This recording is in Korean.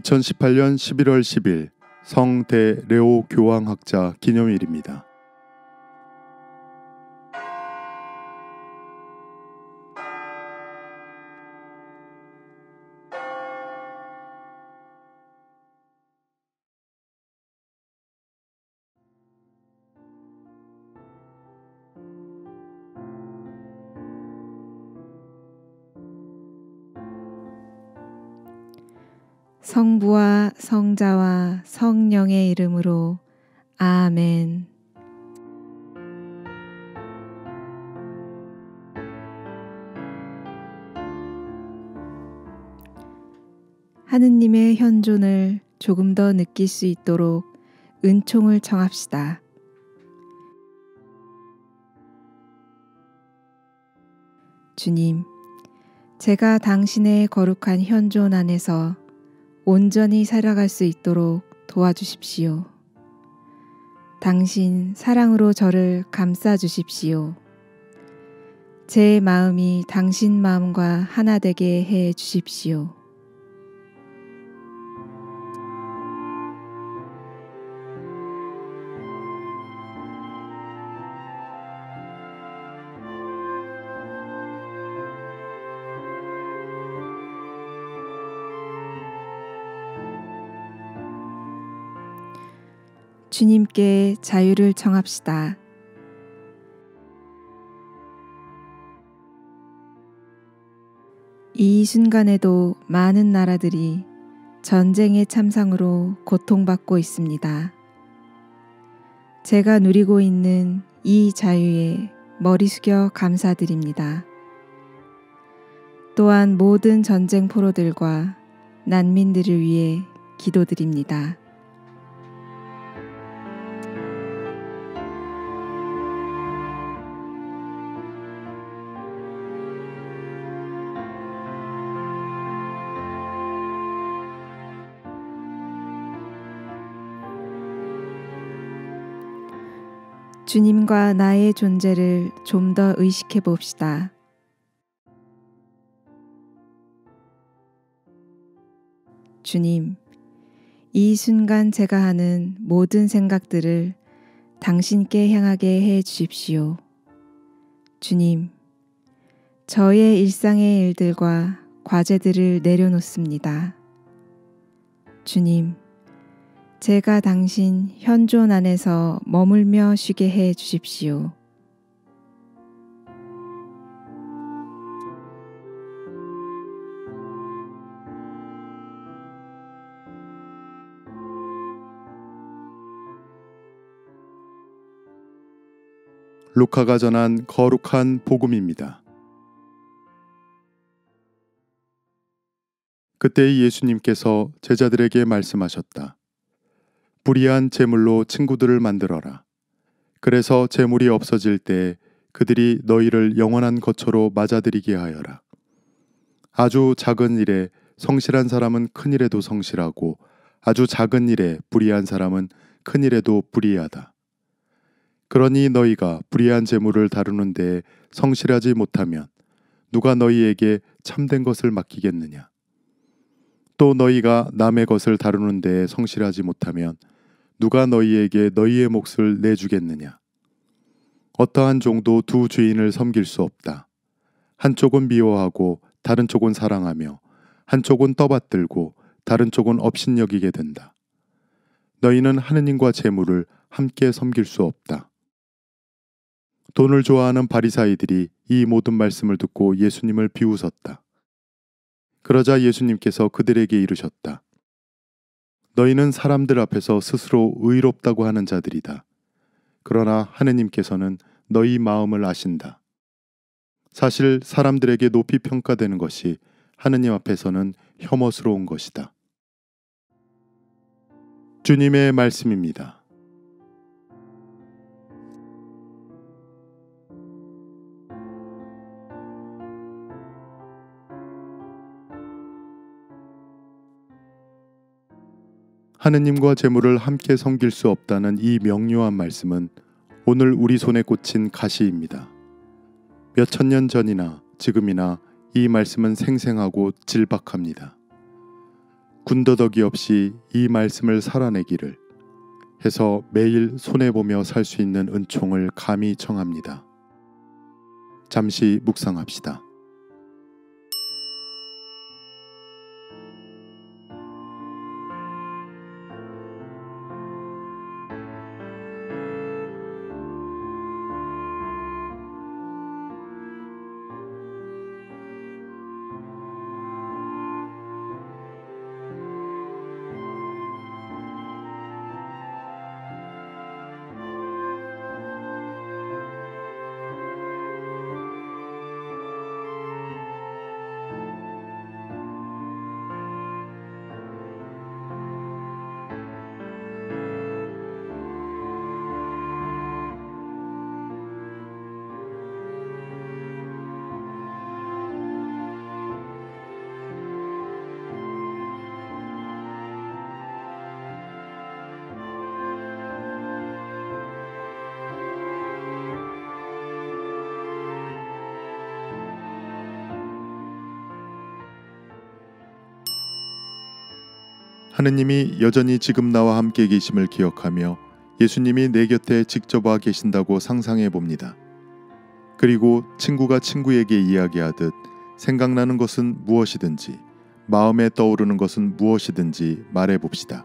2018년 11월 10일 성대 레오 교황학자 기념일입니다. 성부와 성자와 성령의 이름으로 아멘. 하느님의 현존을 조금 더 느낄 수 있도록 은총을 청합시다. 주님, 제가 당신의 거룩한 현존 안에서 온전히 살아갈 수 있도록 도와주십시오. 당신 사랑으로 저를 감싸 주십시오. 제 마음이 당신 마음과 하나 되게 해 주십시오. 주님께 자유를 청합시다. 이 순간에도 많은 나라들이 전쟁의 참상으로 고통받고 있습니다. 제가 누리고 있는 이 자유에 머리 숙여 감사드립니다. 또한 모든 전쟁 포로들과 난민들을 위해 기도드립니다. 주님과 나의 존재를 좀 더 의식해 봅시다. 주님, 이 순간 제가 하는 모든 생각들을 당신께 향하게 해 주십시오. 주님, 저의 일상의 일들과 과제들을 내려놓습니다. 주님, 제가 당신 현존 안에서 머물며 쉬게 해 주십시오. 루카가 전한 거룩한 복음입니다. 그때 예수님께서 제자들에게 말씀하셨다. 불이한 재물로 친구들을 만들어라. 그래서 재물이 없어질 때 그들이 너희를 영원한 거처로 맞아들이게 하여라. 아주 작은 일에 성실한 사람은 큰 일에도 성실하고 아주 작은 일에 불의한 사람은 큰 일에도 불의하다. 그러니 너희가 불의한 재물을 다루는 데 성실하지 못하면 누가 너희에게 참된 것을 맡기겠느냐? 또 너희가 남의 것을 다루는 데 성실하지 못하면 누가 너희에게 너희의 몫을 내주겠느냐? 어떠한 종도 두 주인을 섬길 수 없다. 한쪽은 미워하고 다른 쪽은 사랑하며 한쪽은 떠받들고 다른 쪽은 업신여기게 된다. 너희는 하느님과 재물을 함께 섬길 수 없다. 돈을 좋아하는 바리사이들이 이 모든 말씀을 듣고 예수님을 비웃었다. 그러자 예수님께서 그들에게 이르셨다. 너희는 사람들 앞에서 스스로 의롭다고 하는 자들이다. 그러나 하느님께서는 너희 마음을 아신다. 사실 사람들에게 높이 평가되는 것이 하느님 앞에서는 혐오스러운 것이다. 주님의 말씀입니다. 하느님과 재물을 함께 섬길 수 없다는 이 명료한 말씀은 오늘 우리 손에 꽂힌 가시입니다. 몇 천 년 전이나 지금이나 이 말씀은 생생하고 질박합니다. 군더더기 없이 이 말씀을 살아내기를 해서 매일 손해보며 살 수 있는 은총을 감히 청합니다. 잠시 묵상합시다. 하느님이 여전히 지금 나와 함께 계심을 기억하며 예수님이 내 곁에 직접 와 계신다고 상상해 봅니다. 그리고 친구가 친구에게 이야기하듯 생각나는 것은 무엇이든지 마음에 떠오르는 것은 무엇이든지 말해 봅시다.